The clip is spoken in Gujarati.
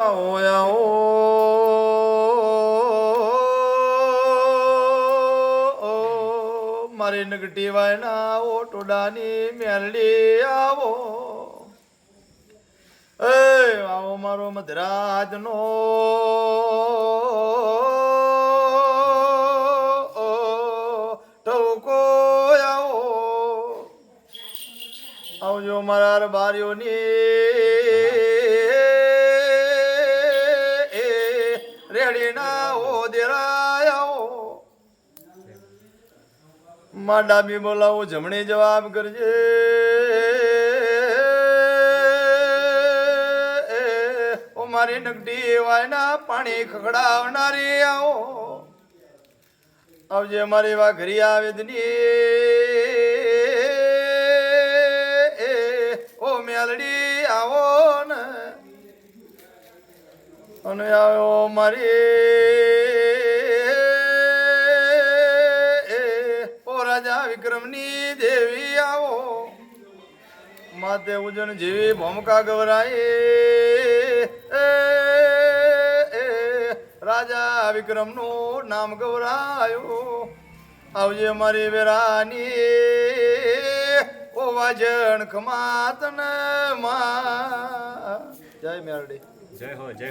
ઓયા ઓ મારી નગટી વાયના ઓટોડાની મેલડી આવો. એ, આવો મારો મધરાજનો. ટવકો આવો. આવજો મારા બારીઓની રેડી ના હો માં ડાબી બોલાવો, જમણી જવાબ કરજે. ઓ મારી નગડી વાયના પાણી ખખડાવનારી આવો. આવજે મારી વાઘરી આવેદની ઓ મેલડી આવો ને. અને આવ્યો મારી ઓ રાજા વિક્રમની દેવી આવો. માતે ઉજન જેવી ભૂમિકા ગવરાય રાજા વિક્રમનું નામ ગવરાયું આવજે મારી વેરાની. ઓ વાજણ ખમાતન મા. જય મેરડી. જય હો, જય